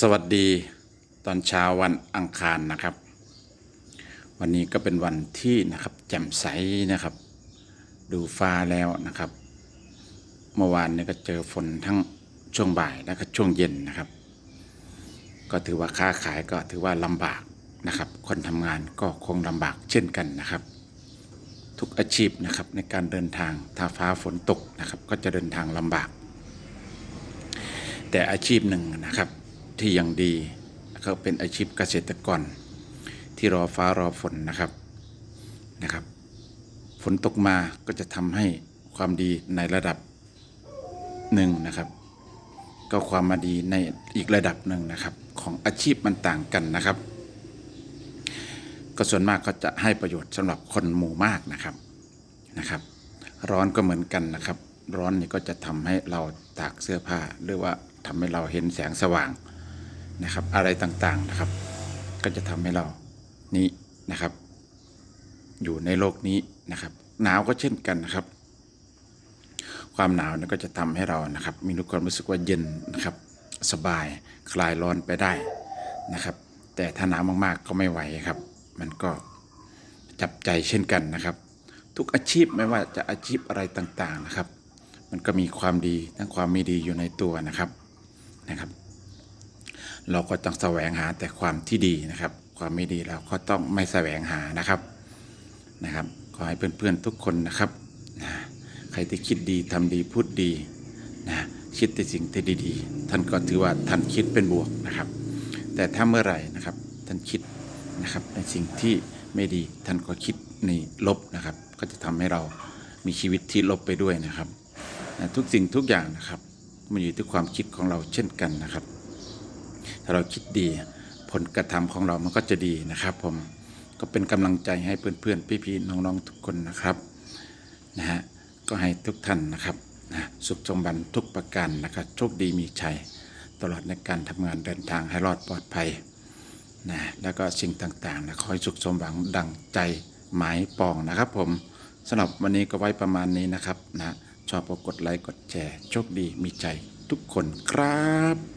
สวัสดีตอนเช้าวันอังคารนะครับ วันนี้ก็เป็นวันที่นะครับแจ่มใสนะครับ ดูฟ้าแล้วนะครับ เมื่อวานนี้ก็เจอฝนทั้งช่วงบ่ายและก็ช่วงเย็นนะครับ ก็ถือว่าค้าขายก็ถือว่าลำบากนะครับ คนทำงานก็คงลำบากเช่นกันนะครับ ทุกอาชีพนะครับในการเดินทางถ้าฟ้าฝนตกนะครับ ก็จะเดินทางลำบาก แต่อาชีพหนึ่งนะครับ ที่ยังดีก็เป็นอาชีพเกษตรกร ที่รอฟ้ารอฝนนะครับนะครับ ฝนตกมาก็จะทำให้ความดีในระดับหนึ่งนะครับ ก็ความมาดีในอีกระดับหนึ่งนะครับ ของอาชีพมันต่างกันนะครับ ก็ส่วนมากก็จะให้ประโยชน์สำหรับคนหมู่มากนะครับนะครับ ร้อนก็เหมือนกันนะครับ ร้อนนี่ก็จะทำให้เราตากเสื้อผ้าหรือว่าทำให้เราเห็นแสงสว่าง นะครับ อะไรต่างๆนะครับ ก็จะทำให้เรานี้นะครับ อยู่ในโลกนี้นะครับ หนาวก็เช่นกันนะครับ ความหนาวนี่ก็จะทำให้เรานะครับ มีความรู้สึกว่าเย็นนะครับ สบายคลายร้อนไปได้นะครับ แต่ถ้าหนาวมากๆก็ไม่ไหวครับ มันก็จับใจเช่นกันนะครับ ทุกอาชีพไม่ว่าจะอาชีพอะไรต่างๆนะครับ มันก็มีความดีทั้งความไม่ดีอยู่ในตัวนะครับนะครับ เราก็ต้องแสวงหาแต่ความที่ดีนะครับ ความไม่ดีเราก็ต้องไม่แสวงหานะครับนะครับ ขอให้เพื่อนๆทุกคนนะครับนะใครที่คิดดีทำดีพูดดีนะคิดแต่สิ่งที่ดีๆ ท่านก็ถือว่าท่านคิดเป็นบวกนะครับ แต่ถ้าเมื่อไหร่นะครับท่านคิดนะครับในสิ่งที่ไม่ดีท่านก็คิดในลบนะครับ ก็จะทำให้เรามีชีวิตที่ลบไปด้วยนะครับนะทุกสิ่งทุกอย่างนะครับ มันอยู่ที่ความคิดของเราเช่นกันนะครับ ถ้าเราคิดดีผลกระทำของเรามันก็จะดีนะครับ ผมก็เป็นกำลังใจให้เพื่อนๆพี่ๆน้องๆทุกคนนะครับนะฮะก็ให้ทุกท่านนะครับนะสุขสมบัติทุกประการนะครับโชคดีมีชัยตลอดในการทำงานเดินทางให้รอดปลอดภัยนะแล้วก็สิ่งต่างๆนะขอให้สุขสมหวังดังใจหมายปองนะครับ ผมสำหรับวันนี้ก็ไว้ประมาณนี้นะครับนะชอบกดไลค์กดแชร์โชคดีมีใจทุกคนครับ